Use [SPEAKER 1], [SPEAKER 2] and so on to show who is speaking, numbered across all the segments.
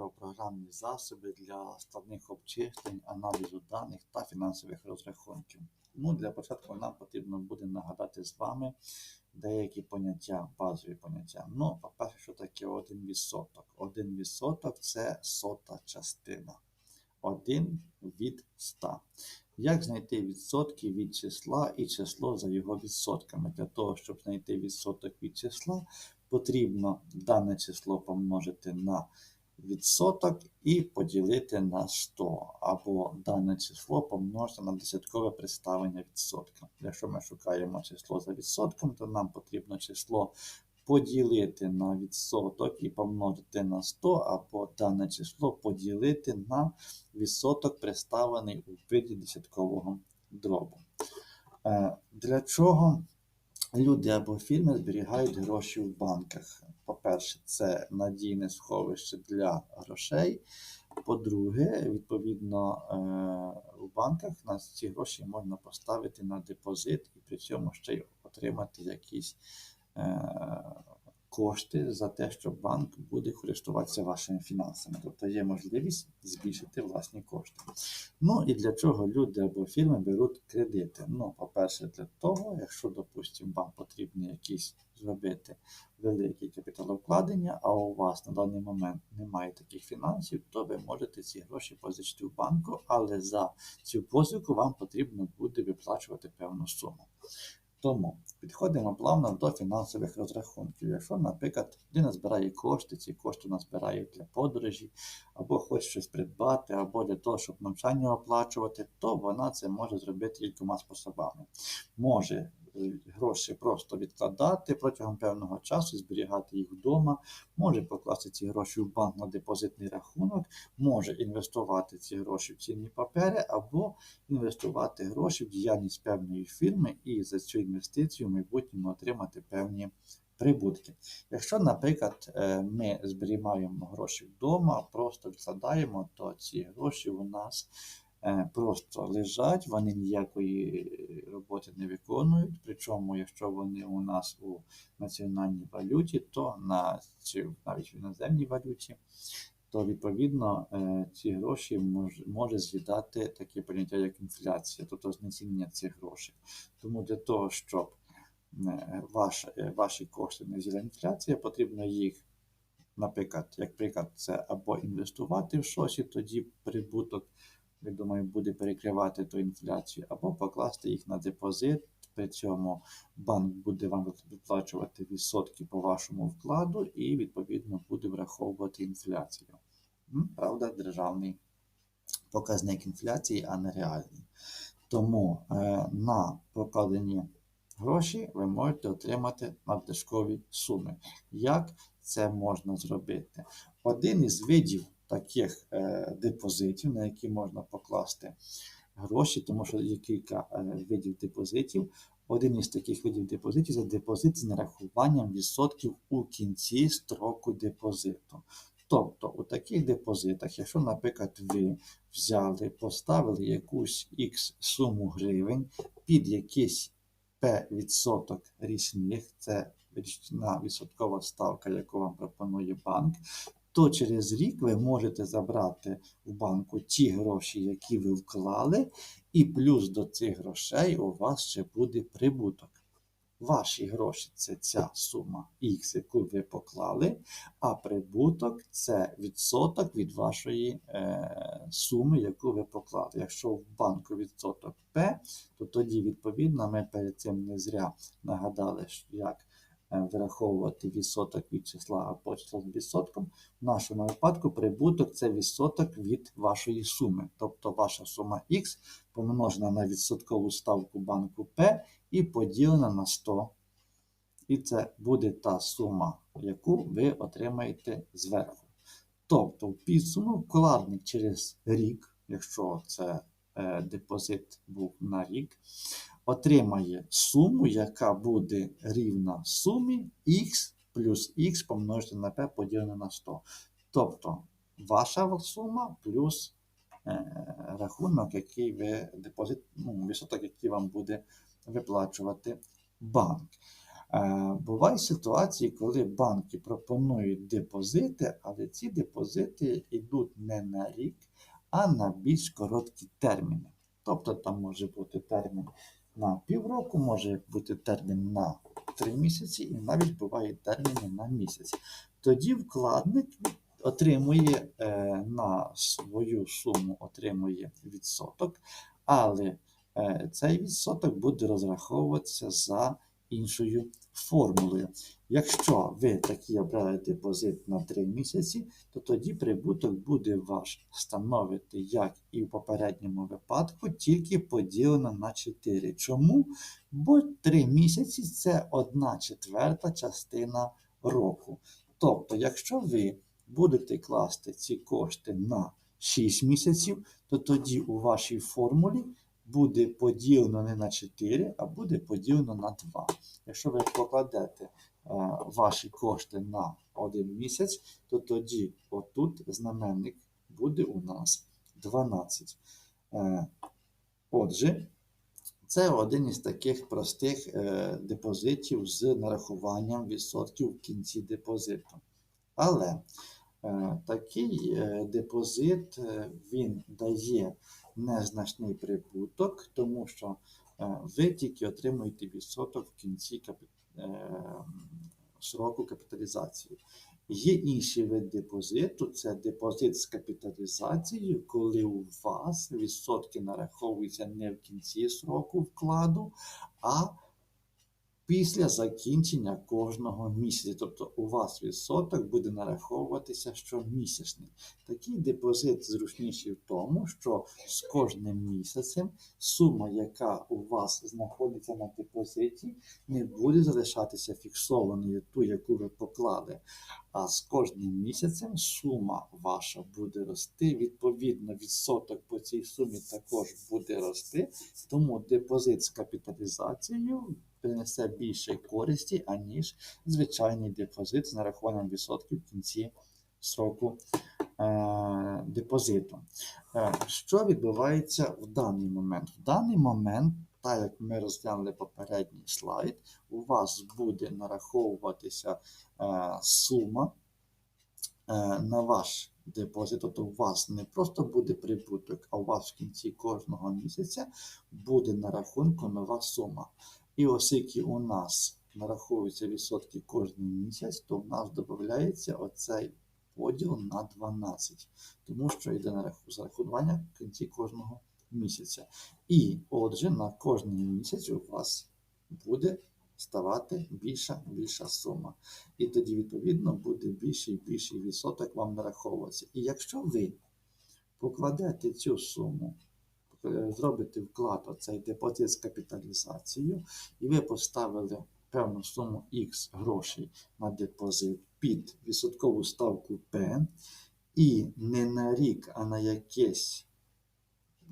[SPEAKER 1] про програмні засоби для складних обчислень, аналізу даних та фінансових розрахунків. Ну, Для початку нам потрібно буде нагадати з вами деякі поняття, базові поняття. Ну, по-перше, що таке 1%? 1% це сота частина. 1 від 100. Як знайти відсотки від числа і число за його відсотками? Для того, щоб знайти відсоток від числа, потрібно дане число помножити на відсоток і поділити на 100, або дане число помножити на десяткове представлення відсотка. Якщо ми шукаємо число за відсотком, то нам потрібно число поділити на відсоток і помножити на 100, або дане число поділити на відсоток, представлений у виді десяткового дробу. Е, Для чого люди або фірми зберігають гроші в банках? По-перше, це надійне сховище для грошей. По-друге, відповідно, в банках на ці гроші можна поставити на депозит і при цьому ще й отримати якісь е, кошти за те, що банк буде користуватися вашими фінансами. Тобто є можливість збільшити власні кошти. Ну і для чого люди або фірми беруть кредити? Ну, по-перше, для того, якщо, допустимо, вам потрібно якісь зробити великі капіталовкладення, а у вас на даний момент немає таких фінансів, то ви можете ці гроші позичити в банку, але за цю позику вам потрібно буде виплачувати певну суму. Тому підходимо плавно до фінансових розрахунків. Якщо, наприклад, людина збирає кошти, ці кошти вона збирає для подорожі, або хоче щось придбати, або для того, щоб навчання оплачувати, то вона це може зробити кількома способами. Може гроші просто відкладати протягом певного часу, зберігати їх вдома, може покласти ці гроші в банк на депозитний рахунок, може інвестувати ці гроші в цінні папери, або інвестувати гроші в діяльність певної фірми і за цю інвестицію в майбутньому отримати певні прибутки. Якщо, наприклад, е, ми зберігаємо гроші вдома, просто відкладаємо, то ці гроші у нас просто лежать, вони ніякої роботи не виконують. Причому, якщо вони у нас у національній валюті, то на чи навіть в іноземній валюті. То, відповідно, е, ці гроші може, може з'їдати таке поняття, як інфляція, тобто знецінення цих грошей. Тому для того, щоб е, ваш, е, ваші кошти не з'їла інфляція, потрібно їх, наприклад, як приклад, це або інвестувати в щось, і тоді прибуток, я думаю, буде перекривати ту інфляцію, або покласти їх на депозит. При цьому банк буде вам виплачувати відсотки по вашому вкладу і, відповідно, буде враховувати інфляцію. Правда, державний показник інфляції, а не реальний. Тому е, на покладені гроші ви можете отримати надлишкові суми. Як це можна зробити? Один із видів таких е, депозитів, на які можна покласти гроші, тому що є кілька е, видів депозитів. Один із таких видів депозитів це депозит з нарахуванням відсотків у кінці строку депозиту. Тобто у таких депозитах, якщо, наприклад, ви взяли, поставили якусь X суму гривень під якийсь P відсоток річних, це річна відсоткова ставка, яку вам пропонує банк, то через рік ви можете забрати в банку ті гроші, які ви вклали, і плюс до цих грошей у вас ще буде прибуток. Ваші гроші це ця сума X, яку ви поклали, а прибуток це відсоток від вашої е, суми, яку ви поклали. Якщо в банку відсоток P, то тоді, відповідно, ми перед цим не зря нагадали, як Е, вираховувати відсоток від числа або з відсотком. В нашому випадку прибуток це відсоток від вашої суми. Тобто ваша сума Х помножена на відсоткову ставку банку P і поділена на 100. І це буде та сума, яку ви отримаєте зверху. Тобто, в підсумку вкладник через рік, якщо це е, депозит був на рік, отримає суму, яка буде рівна сумі x плюс x помножити на p поділене на 100. Тобто ваша сума плюс е, рахунок, який ви депозит, ну, відсоток, який вам буде виплачувати банк. Е, Бувають ситуації, коли банки пропонують депозити, але ці депозити йдуть не на рік, а на більш короткі терміни. Тобто там може бути термін на півроку, може бути термін на три місяці, і навіть бувають терміни на місяць. Тоді вкладник отримує е, на свою суму отримує відсоток, але е, цей відсоток буде розраховуватися за іншою формулою. Якщо ви такий обрали депозит на 3 місяці, то тоді прибуток буде ваш становити, як і в попередньому випадку, тільки поділено на 4. Чому? Бо 3 місяці це 1 четверта частина року. Тобто, якщо ви будете класти ці кошти на 6 місяців, то тоді у вашій формулі буде поділено не на 4, а буде поділено на 2. Якщо ви покладете е, ваші кошти на один місяць, то тоді отут знаменник буде у нас 12. Е, Отже, це один із таких простих е, депозитів з нарахуванням відсотків в кінці депозиту. Але такий депозит він дає незначний прибуток, тому що е, ви тільки отримуєте відсоток в кінці капі... е, сроку капіталізації. Є інший вид депозиту, це депозит з капіталізацією, коли у вас відсотки нараховуються не в кінці сроку вкладу, а після закінчення кожного місяця. Тобто у вас відсоток буде нараховуватися щомісячний. Такий депозит зручніший в тому, що з кожним місяцем сума, яка у вас знаходиться на депозиті, не буде залишатися фіксованою ту, яку ви поклали. А з кожним місяцем сума ваша буде рости. Відповідно, відсоток по цій сумі також буде рости. Тому депозит з капіталізацією принесе більше користі, аніж звичайний депозит з нарахуванням відсотків в кінці сроку е, депозиту. Е, що відбувається в даний момент? В даний момент, так як ми розглянули попередній слайд, у вас буде нараховуватися е, сума е, на ваш депозит, тобто у вас не просто буде прибуток, а у вас в кінці кожного місяця буде на рахунку нова сума. І оскільки у нас нараховуються відсотки кожен місяць, то в нас додається оцей поділ на 12, тому що йде на раху- зарахування в кінці кожного місяця. І отже, на кожний місяць у вас буде ставати більша більша сума. І тоді, відповідно, буде більший і більший відсоток вам нараховуватися. І якщо ви покладете цю суму е, зробите вклад оцей депозит з капіталізацією, і ви поставили певну суму X грошей на депозит під відсоткову ставку P, і не на рік, а на якесь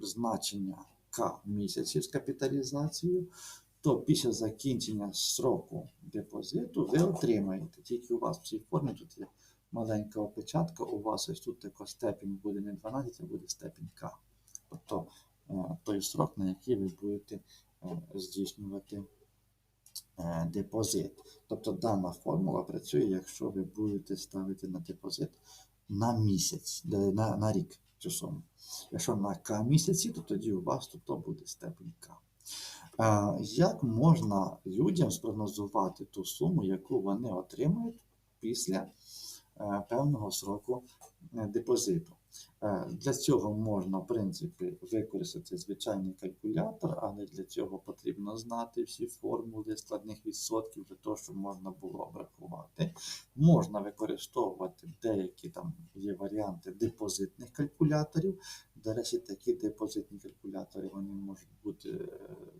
[SPEAKER 1] значення К місяців з капіталізацією, то після закінчення сроку депозиту ви отримаєте. Тільки у вас в цій формі тут є маленька опечатка, у вас ось тут така степінь буде не 12, а буде степінь К. Тобто е, той срок, на який ви будете е, здійснювати е, депозит. Тобто дана формула працює, якщо ви будете ставити на депозит на місяць, на, на рік цю суму. Якщо на К місяці, то тоді у вас тут буде степень К. Як можна людям спрогнозувати ту суму, яку вони отримають після е, певного сроку е, депозиту? Е, Для цього можна, в принципі, використати звичайний калькулятор, але для цього потрібно знати всі формули складних відсотків для того, щоб можна було обрахувати. Можна використовувати деякі там є варіанти депозитних калькуляторів. До речі, такі депозитні калькулятори вони можуть бути е,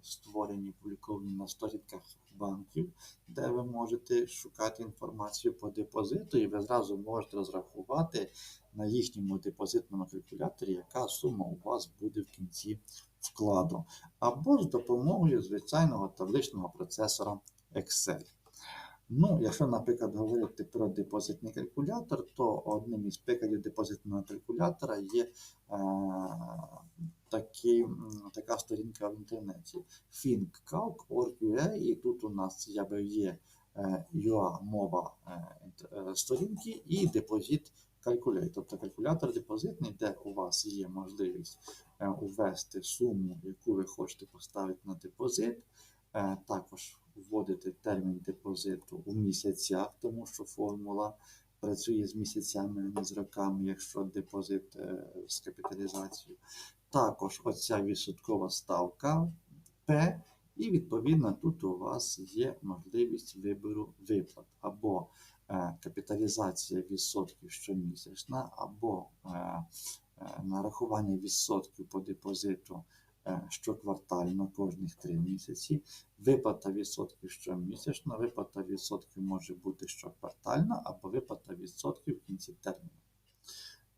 [SPEAKER 1] створені, публіковані на сторінках банків, де ви можете шукати інформацію по депозиту, і ви зразу можете розрахувати на їхньому депозитному калькуляторі, яка сума у вас буде в кінці вкладу, або з допомогою звичайного табличного процесора Excel. Ну, якщо, наприклад, говорити про депозитний калькулятор, то одним із прикладів депозитного калькулятора є е, такий, м, така сторінка в інтернеті thinkcalc.org.ua, і тут у нас є е, UA мова е, е, сторінки і депозит калькулятор, тобто калькулятор депозитний, де у вас є можливість е, ввести суму, яку ви хочете поставити на депозит. Е, Також вводити термін депозиту у місяцях, тому що формула працює з місяцями, а не з роками, якщо депозит е, з капіталізацією. Також оця відсоткова ставка П, і відповідно тут у вас є можливість вибору виплат або е, капіталізація відсотків щомісячна, або е, нарахування відсотків по депозиту щоквартально кожних 3 місяці. Виплата відсотків щомісячно, виплата відсотків може бути щоквартальна, або виплата відсотків в кінці терміну.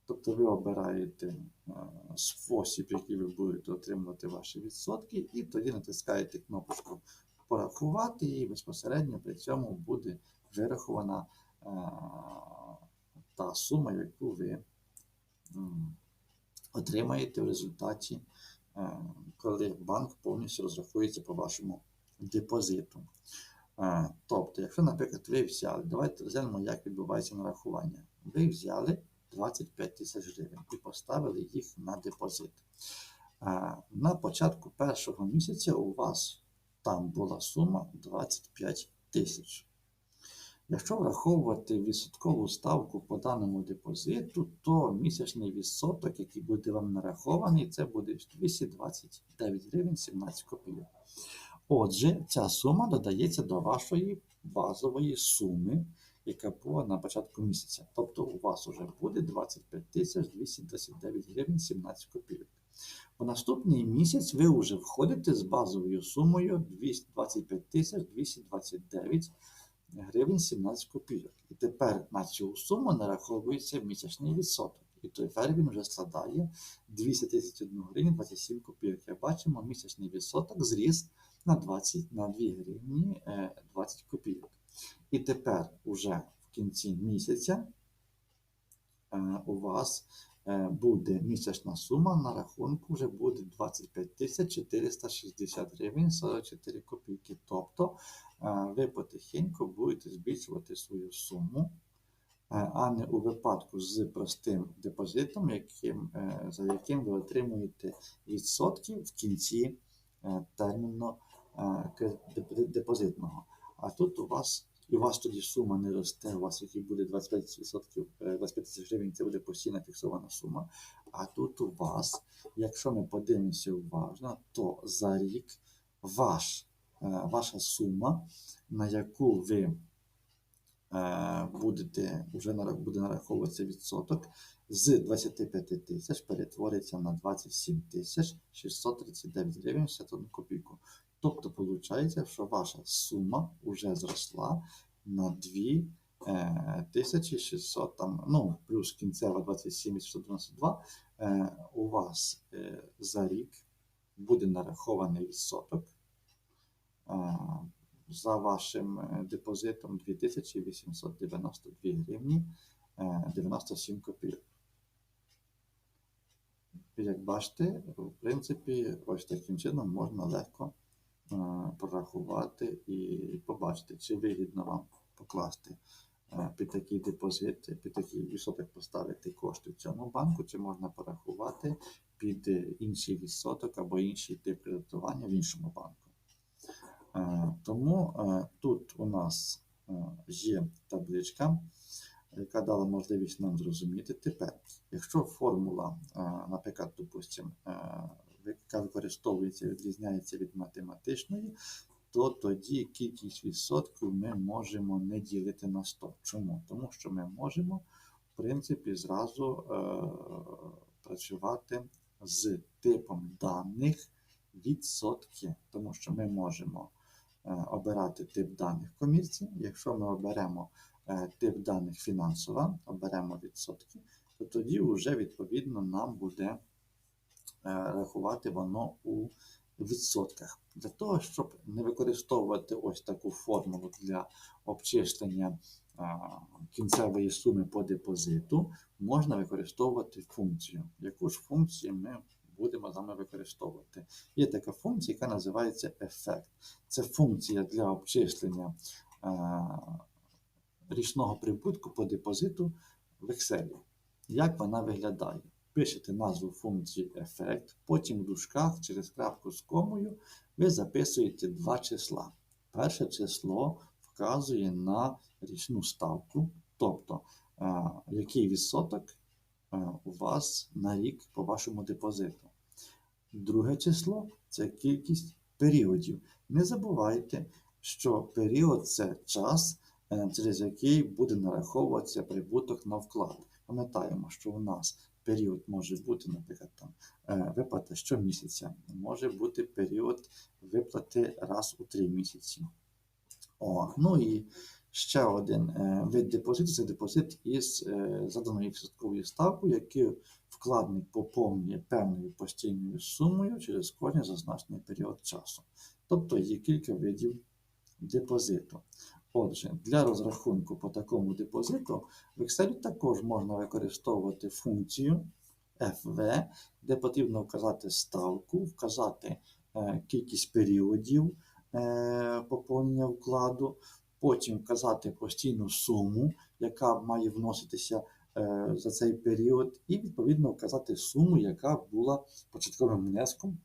[SPEAKER 1] Тобто ви обираєте е, спосіб, який ви будете отримувати ваші відсотки, і тоді натискаєте кнопочку порахувати, і безпосередньо при цьому буде вирахована е, та сума, яку ви отримаєте в результаті, е, коли банк повністю розрахується по вашому депозиту. Е, Тобто, якщо, наприклад, ви взяли, давайте розглянемо, як відбувається нарахування. Ви взяли 25 тисяч гривень і поставили їх на депозит. Е, На початку першого місяця у вас там була сума 25 тисяч. Якщо враховувати відсоткову ставку по даному депозиту, то місячний відсоток, який буде вам нарахований, це буде 229 гривень 17 копійок. Отже, ця сума додається до вашої базової суми, яка була на початку місяця. Тобто у вас вже буде 25 229 гривень 17 копійок. У наступний місяць ви вже входите з базовою сумою 225 229 гривень 17 копійок. І тепер на цю суму нараховується місячний відсоток. І тепер він вже складає 231 гривень 27 копійок. Як бачимо, місячний відсоток зріс на 20 на 2 гривні е, 20 копійок. І тепер уже в кінці місяця е, у вас е, буде місячна сума на рахунку вже буде 25 460 гривень 44 копійки. Тобто е, ви потихеньку будете збільшувати свою суму, е, а не у випадку з простим депозитом, яким, е, за яким ви отримуєте відсотки в кінці е, терміну депозитного. А тут у вас і у вас тоді сума не росте, у вас який буде 25%, е, 25 тисяч гривень, це буде постійна фіксована сума. А тут у вас, якщо ми подивимося уважно, то за рік ваш, ваша сума, на яку ви е, будете, вже буде нараховуватися відсоток, з 25 тисяч перетвориться на 27 тисяч 639 гривень 61 копійку. Тобто, виходить, що ваша сума вже зросла на 2 е, 1600, там, ну, плюс кінцева 27 692, е, у вас е, за рік буде нарахований відсоток е, за вашим е, депозитом 2892 гривні е, 97 копійок. Як бачите, в принципі, ось таким чином можна легко е, прорахувати і побачити, чи вигідно вам покласти е, під такий депозит, під такий відсоток поставити кошти в цьому банку, чи можна порахувати під е, інший відсоток або інший тип кредитування в іншому банку. Тому тут у нас є табличка, яка дала можливість нам зрозуміти тепер, якщо формула, наприклад, допустимо, яка використовується, відрізняється від математичної, то тоді кількість відсотків ми можемо не ділити на 100. Чому? Тому що ми можемо, в принципі, зразу е, працювати з типом даних відсотки, тому що ми можемо обирати тип даних комірці. Якщо ми оберемо е, тип даних фінансова, оберемо відсотки, то тоді вже відповідно нам буде е, рахувати воно у відсотках. Для того, щоб не використовувати ось таку формулу для обчислення е, кінцевої суми по депозиту, можна використовувати функцію. Яку ж функцію ми будемо з вами використовувати. Є така функція, яка називається ефект. Це функція для обчислення е, річного прибутку по депозиту в Excel. Як вона виглядає? Пишете назву функції ефект, потім в дужках через крапку з комою ви записуєте два числа. Перше число вказує на річну ставку, тобто е, який відсоток е, у вас на рік по вашому депозиту. Друге число це кількість періодів. Не забувайте, що період це час, е, через який буде нараховуватися прибуток на вклад. Пам'ятаємо, що у нас період може бути, наприклад, там, е, виплата щомісяця, може бути період виплати раз у три місяці. О, ну і ще один е, вид депозиту це депозит із заданою відсотковою ставкою, який вкладник поповнює певною постійною сумою через кожен зазначений період часу. Тобто є кілька видів депозиту. Отже, для розрахунку по такому депозиту в Excel також можна використовувати функцію FV, де потрібно вказати ставку, вказати е, кількість періодів е, поповнення вкладу, потім вказати постійну суму, яка має вноситися за цей період, і відповідно вказати суму, яка була початковим внеском,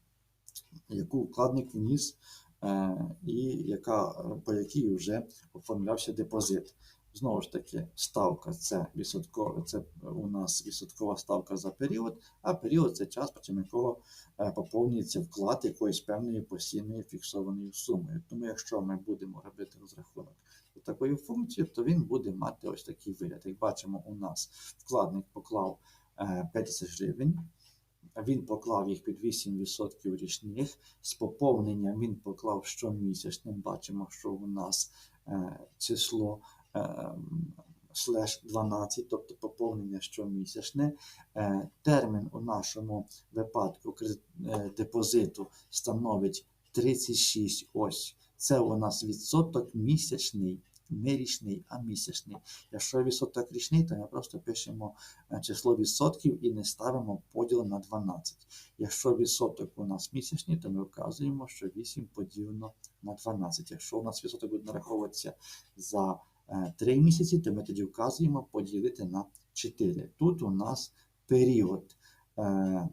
[SPEAKER 1] яку вкладник вніс, е, і яка, е, по якій вже оформлявся депозит. Знову ж таки, ставка це відсотково, це у нас відсоткова ставка за період, а період це час, протягом якого е, поповнюється вклад якоїсь певної постійної фіксованої суми. Тому, якщо ми будемо робити розрахунок з такою функцією, то він буде мати ось такий вигляд. Як бачимо, у нас вкладник поклав е, 5 тисяч гривень. Він поклав їх під 8% річних. З поповненням він поклав щомісячним. Бачимо, що у нас е, число е, слеш 12, тобто поповнення щомісячне. Е, термін у нашому випадку е, депозиту становить 36 ось. Це у нас відсоток місячний, не річний, а місячний. Якщо відсоток річний, то ми просто пишемо е, число відсотків і не ставимо поділ на 12. Якщо відсоток у нас місячний, то ми вказуємо, що 8 поділено на 12. Якщо у нас відсоток буде нараховуватися за 3 місяці, то ми тоді вказуємо поділити на 4. Тут у нас період е,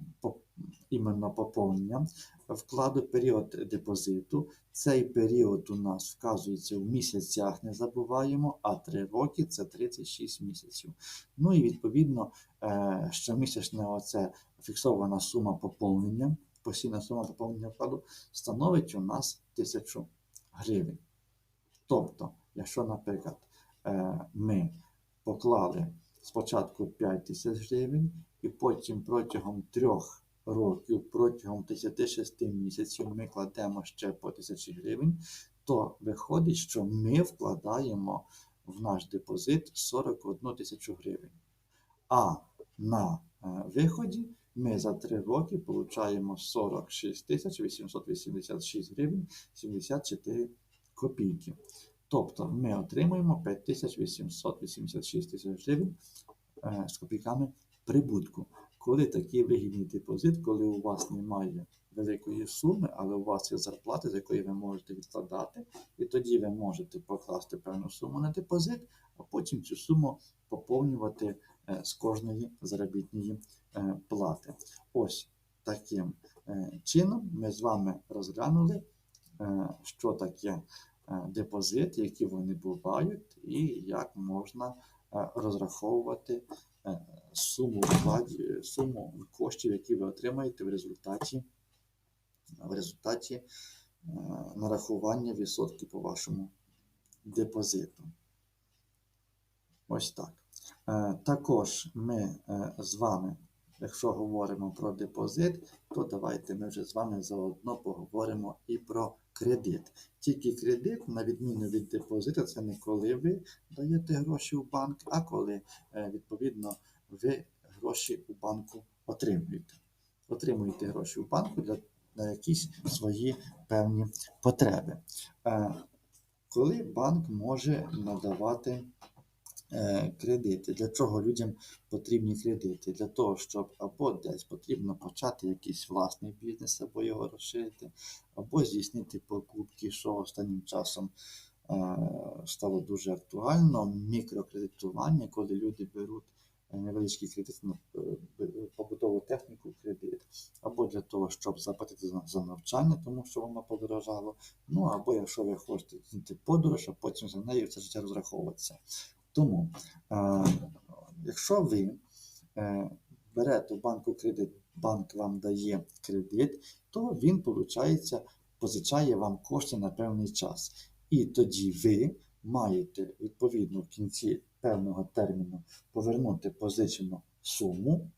[SPEAKER 1] іменно поповнення вкладу, період депозиту. Цей період у нас вказується в місяцях, не забуваємо, а 3 роки це 36 місяців. Ну і відповідно е, щомісячна оце фіксована сума поповнення, постійна сума поповнення вкладу становить у нас 1000 гривень. Тобто, якщо, наприклад, е, ми поклали спочатку 5 тисяч гривень, і потім протягом трьох років, протягом 36 місяців ми кладемо ще по 1000 гривень, то виходить, що ми вкладаємо в наш депозит 41 тисячу гривень. А на е, виході ми за 3 роки получаємо 46 тисяч 886 гривень 74 копійки. Тобто ми отримуємо 5886 тисяч гривень е, з копійками прибутку. Коли такий вигідний депозит, коли у вас немає великої суми, але у вас є зарплата, з якої ви можете відкладати, і тоді ви можете покласти певну суму на депозит, а потім цю суму поповнювати е, з кожної заробітної е, плати. Ось таким чином ми з вами розглянули, що таке е, депозит, які вони бувають, і як можна е, розраховувати е, суму вкладі, суму коштів, які ви отримаєте в результаті, в результаті нарахування відсотків по вашому депозиту. Ось так. Також ми з вами, якщо говоримо про депозит, то давайте ми вже з вами заодно поговоримо і про кредит. Тільки кредит, на відміну від депозиту, це не коли ви даєте гроші в банк, а коли е, відповідно ви гроші у банку отримуєте. Отримуєте гроші у банку для на якісь свої певні потреби. Е, Коли банк може надавати кредити. Для чого людям потрібні кредити? Для того, щоб або десь потрібно почати якийсь власний бізнес, або його розширити, або здійснити покупки, що останнім часом е, стало дуже актуально. Мікрокредитування, коли люди беруть е, невеличкий кредит на е, побутову техніку кредит, або для того, щоб заплатити за, навчання, тому що воно подорожало. Ну або якщо ви хочете подорож, а потім за нею все життя розраховуватися. Тому, е, якщо ви е, берете в банку кредит, банк вам дає кредит, то він, виходить, позичає вам кошти на певний час. І тоді ви маєте відповідно в кінці певного терміну повернути позичену суму.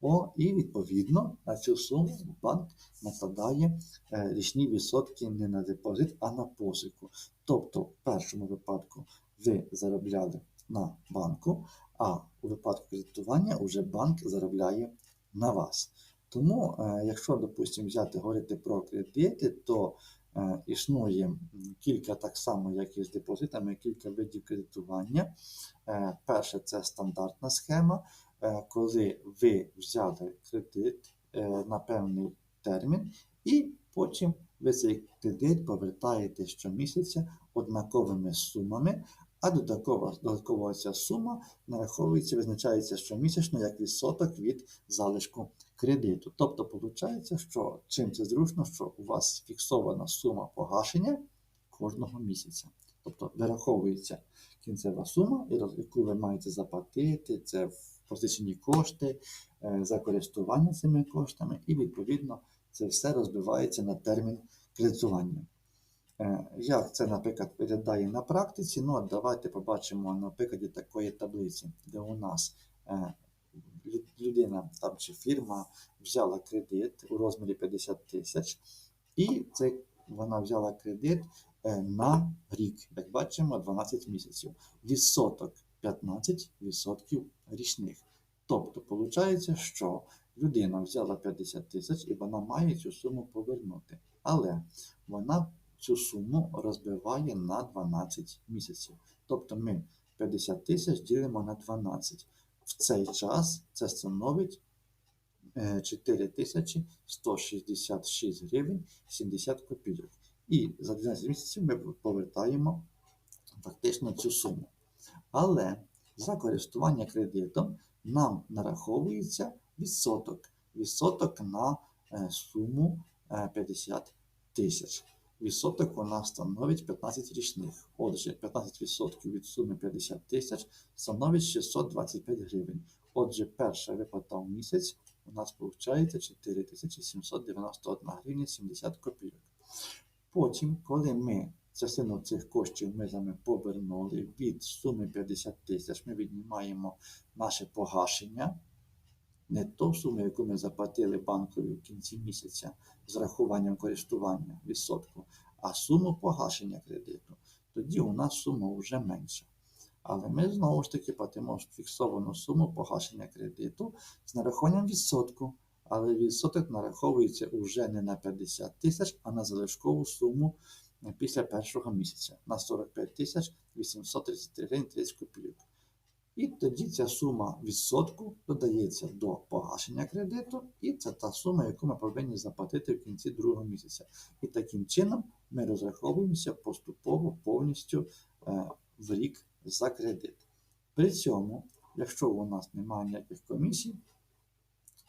[SPEAKER 1] О, і відповідно на цю суму банк накладає е, річні відсотки не на депозит, а на позику. Тобто, в першому випадку ви заробляли на банку, а у випадку кредитування вже банк заробляє на вас. Тому, е, якщо, допустимо, взяти говорити про кредити, то е, існує кілька так само, як і з депозитами, кілька видів кредитування. Е, Перше це стандартна схема, коли ви взяли кредит на певний термін, і потім ви цей кредит повертаєте щомісяця однаковими сумами, а додаткова, додаткова ця сума нараховується, визначається щомісячно як відсоток від залишку кредиту. Тобто, виходить, що чим це зручно, що у вас фіксована сума погашення кожного місяця. Тобто вираховується кінцева сума, яку ви маєте заплатити, це позичені кошти, е, за користування цими коштами, і відповідно це все розбивається на термін кредитування. Е, Як це, наприклад, виглядає на практиці? Ну, от давайте побачимо на прикладі такої таблиці, де у нас е, людина там чи фірма взяла кредит у розмірі 50 тисяч, і це вона взяла кредит е, на рік, як бачимо, 12 місяців. Відсоток 15% річних. Тобто, виходить, що людина взяла 50 тисяч і вона має цю суму повернути. Але вона цю суму розбиває на 12 місяців. Тобто ми 50 тисяч ділимо на 12. В цей час це становить е, 4166 гривень 70 копійок. І за 12 місяців ми повертаємо фактично цю суму. Але за користування кредитом нам нараховується відсоток. Відсоток на е, суму е, 50 тисяч. Відсоток у нас становить 15 річних. Отже, 15% від суми 50 тисяч становить 625 гривень. Отже, перша виплата в місяць у нас виходить 4791 гривня 70 копійок. Потім, коли ми частину цих коштів ми з вами повернули від суми 50 тисяч, ми віднімаємо наше погашення, не ту суму, яку ми заплатили банкові в кінці місяця з рахуванням користування відсотку, а суму погашення кредиту. Тоді у нас сума вже менша. Але ми знову ж таки платимо фіксовану суму погашення кредиту з нарахуванням відсотку. Але відсоток нараховується вже не на 50 тисяч, а на залишкову суму після першого місяця на 45 тисяч 833 гривень 30 копійок. І тоді ця сума відсотку додається до погашення кредиту, і це та сума, яку ми повинні заплатити в кінці другого місяця. І таким чином ми розраховуємося поступово повністю е, в рік за кредит. При цьому, якщо у нас немає ніяких комісій,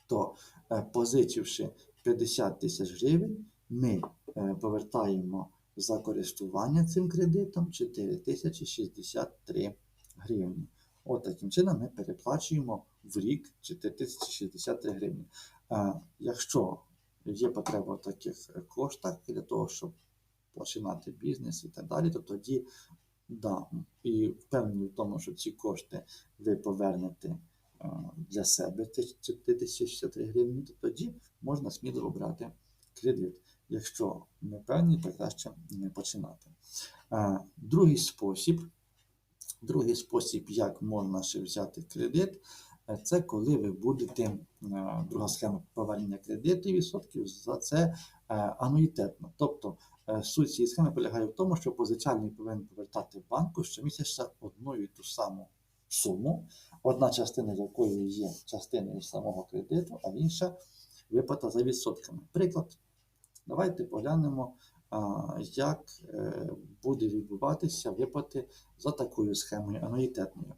[SPEAKER 1] то е, позичивши 50 тисяч гривень, ми е, повертаємо за користування цим кредитом 4063 гривні. От таким чином ми переплачуємо в рік 4063 гривні. Якщо є потреба в таких коштах для того, щоб починати бізнес і так далі, то тоді да, і впевнений в тому, що ці кошти ви повернете для себе 4063 гривні, то тоді можна сміло обрати кредит. Якщо не певні, то краще не починати. Другий спосіб, другий спосіб, як можна ще взяти кредит, е, це коли ви будете, е, друга схема повернення кредитів відсотків, за це е, ануїтетно. Тобто суть цієї схеми полягає в тому, що позичальник повинен повертати банку щомісяця одну і ту саму суму, одна частина якої є частиною самого кредиту, а інша виплата за відсотками. Приклад. Давайте поглянемо, як е, буде відбуватися виплати за такою схемою ануїтетною.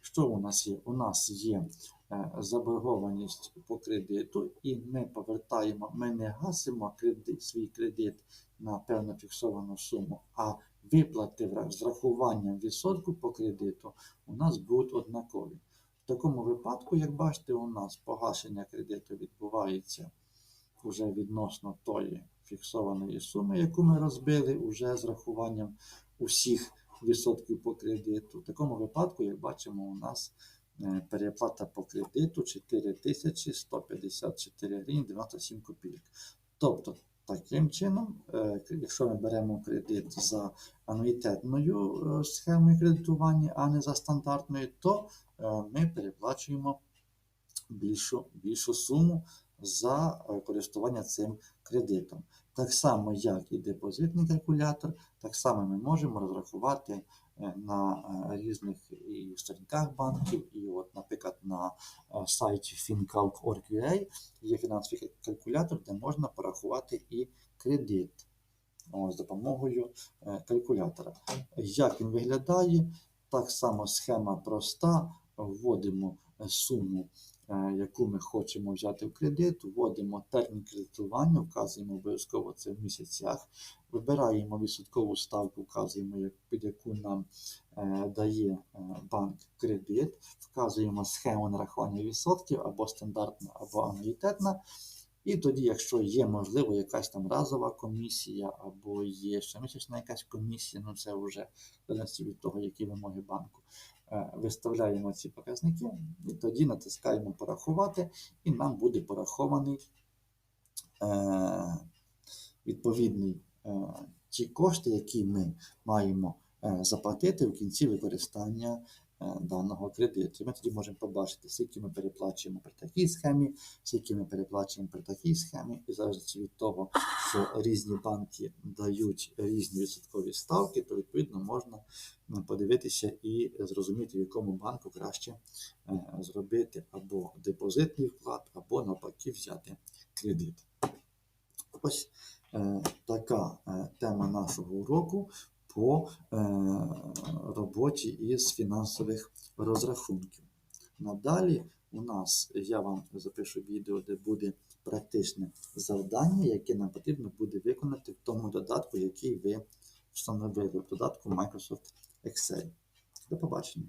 [SPEAKER 1] Що у нас є? У нас є е, заборгованість по кредиту, і ми повертаємо, ми не гасимо кредит, свій кредит на певну фіксовану суму, а виплати з рахуванням відсотку по кредиту у нас будуть однакові. В такому випадку, як бачите, у нас погашення кредиту відбувається вже відносно тої фіксованої суми, яку ми розбили, уже з рахуванням усіх відсотків по кредиту. В такому випадку, як бачимо, у нас е, переплата по кредиту 4154 гривні 97 копійок. Тобто, таким чином, е, якщо ми беремо кредит за ануїтетною е, схемою кредитування, а не за стандартною, то ми переплачуємо більшу, більшу суму за користування цим кредитом. Так само, як і депозитний калькулятор, так само ми можемо розрахувати е, на е, різних сторінках банків, і, от, наприклад, на е, сайті fincalc.org.ua є фінансовий калькулятор, де можна порахувати і кредит з допомогою калькулятора. Як він виглядає? Так само схема проста. Вводимо суму яку ми хочемо взяти в кредит, вводимо термін кредитування, вказуємо обов'язково це в місяцях, вибираємо відсоткову ставку, вказуємо, під яку нам е, дає е, банк кредит, вказуємо схему нарахування відсотків або стандартна, або ануїтетна. І тоді, якщо є, можливо, якась там разова комісія, або є щомісячна якась комісія, ну це вже в залежності від того, які вимоги банку. Е, Виставляємо ці показники і тоді натискаємо порахувати, і нам буде порахований е, відповідний е, ті кошти, які ми маємо заплатити в кінці використання даного кредиту. Ми тоді можемо побачити, скільки ми переплачуємо при такій схемі, скільки ми переплачуємо при такій схемі, і залежно від того, що різні банки дають різні відсоткові ставки, то відповідно можна подивитися і зрозуміти, в якому банку краще е, зробити або депозитний вклад, або навпаки взяти кредит. Ось е, така е, тема нашого уроку по е, роботі із фінансових розрахунків. Надалі у нас я вам запишу відео, де буде практичне завдання, яке нам потрібно буде виконати в тому додатку, який ви встановили в додатку Microsoft Excel. До побачення.